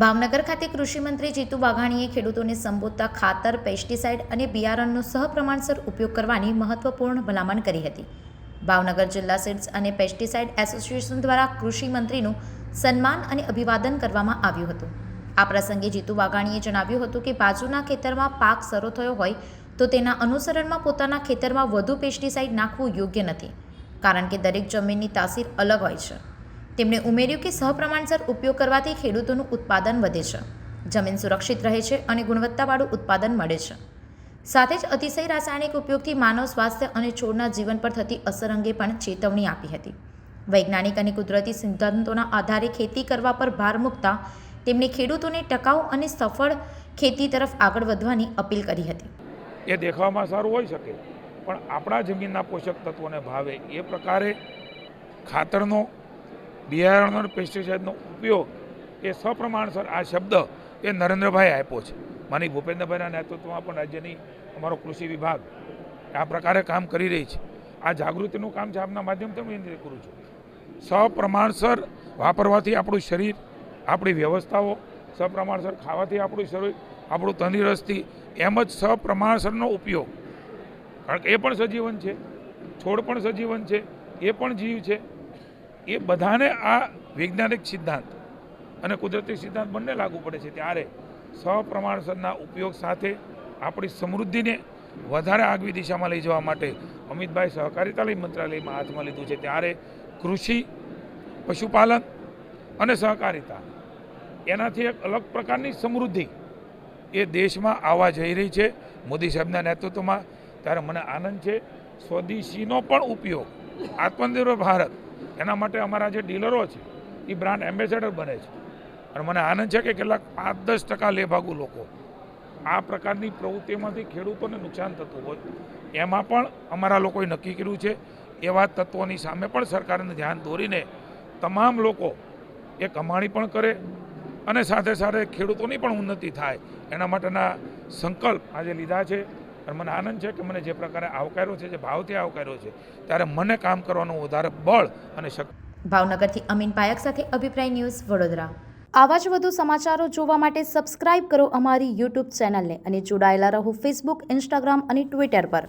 ભાવનગર ખાતે કૃષિમંત્રી જીતુ વાઘાણીએ ખેડૂતોને સંબોધતા ખાતર, પેસ્ટિસાઇડ અને બિયારણનો સહપ્રમાણસર ઉપયોગ કરવાની મહત્વપૂર્ણ ભલામણ કરી હતી. ભાવનગર જિલ્લા સીડ્સ અને પેસ્ટિસાઇડ એસોસિએશન દ્વારા કૃષિમંત્રીનું સન્માન અને અભિવાદન કરવામાં આવ્યું હતું. આ પ્રસંગે જીતુ વાઘાણીએ જણાવ્યું હતું કે બાજુના ખેતરમાં પાક શરૂ થયો હોય તો તેના અનુસરણમાં પોતાના ખેતરમાં વધુ પેસ્ટિસાઇડ નાખવું યોગ્ય નથી, કારણ કે દરેક જમીનની તાસીર અલગ હોય છે. તેમણે ઉમેર્યું કે સહપ્રમાણસર ઉપયોગ કરવાથી ખેડૂતોનું ઉત્પાદન વધે છે. જમીન સુરક્ષિત રહે છે અને ગુણવત્તાવાળું ઉત્પાદન મળે છે. સાથે જ અતિશય રાસાયણિક ઉપયોગથી માનવ સ્વાસ્થ્ય અને છોડના જીવન પર થતી અસર અંગે પણ ચેતવણી આપી હતી. વૈજ્ઞાનિક અને કુદરતી સિદ્ધાંતોના આધારે ખેતી કરવા પર ભાર મૂકતા તેમણે ખેડૂતોને ટકાઉ અને સફળ ખેતી તરફ આગળ વધવાની અપીલ કરી હતી. એ દેખાવામાં સારું હોઈ શકે, પણ આપણા જમીનના પોષક તત્વોને ભાવે એ પ્રકારે ખાતરનો બિયારણનો પેસ્ટિસાઇડનો ઉપયોગ એ સપ્રમાણસર આ શબ્દ એ નરેન્દ્રભાઈ આપ્યો છે. માની ભૂપેન્દ્રભાઈના નેતૃત્વમાં પણ રાજ્યની અમારો કૃષિ વિભાગ આ પ્રકારે કામ કરી રહી છે. આ જાગૃતિનું કામ છે, આપના માધ્યમથી હું એની કરું છું. સપ્રમાણસર વાપરવાથી આપણું શરીર, આપણી વ્યવસ્થાઓ સપ્રમાણસર ખાવાથી આપણું શરીર, આપણું તંદુરસ્તી, એમ જ સપ્રમાણસરનો ઉપયોગ. કારણ કે એ પણ સજીવન છે, છોડ પણ સજીવન છે, એ પણ જીવ છે. એ બધાને આ વૈજ્ઞાનિક સિદ્ધાંત અને કુદરતી સિદ્ધાંત બંને લાગુ પડે છે. ત્યારે સપ્રમાણસરના ઉપયોગ સાથે આપણી સમૃદ્ધિને વધારે આગવી દિશામાં લઈ જવા માટે અમિતભાઈ સહકારિતા મંત્રાલયમાં હાથમાં લીધું છે. ત્યારે કૃષિ, પશુપાલન અને સહકારિતા એનાથી એક અલગ પ્રકારની સમૃદ્ધિ એ દેશમાં આવવા જઈ રહી છે. મોદી સાહેબના નેતૃત્વમાં. ત્યારે મને આનંદ છે, સ્વદેશીનો પણ ઉપયોગ, આત્મનિર્ભર ભારત એના માટે અમારા જે ડીલરો છે, એ બ્રાન્ડ એમ્બેસેડર બને છે. અને મને આનંદ છે કે કેટલાક પાંચ દસ ટકા લેભાગુ લોકો આ પ્રકારની પ્રવૃત્તિમાંથી ખેડૂતોને નુકસાન થતું હોય. એમાં પણ અમારા લોકોએ નક્કી કર્યું છે, એવા તત્વોની સામે પણ સરકારને ધ્યાન દોરીને તમામ લોકો એ કમાણી પણ કરે અને સાથે સાથે ખેડૂતોની પણ ઉન્નતિ થાય. એના માટેના સંકલ્પ આજે લીધા છે. અને મને આનંદ છે કે મને જે પ્રકારે આવકાર્યો છે, જે ભાવથી આવકાર્યો છે, ત્યારે મને કામ કરવાનું વધારે બળ અને શક્તિ ભાવનગરથી અમીન પાયક સાથે અભિપ્રાય ન્યૂઝ વડોદરા. આવા જ વધુ સમાચારો જોવા માટે સબસ્ક્રાઇબ કરો અમારી યુટ્યુબ ચેનલને અને જોડાયેલા રહો ફેસબુક ઇન્સ્ટાગ્રામ અને ટ્વિટર પર.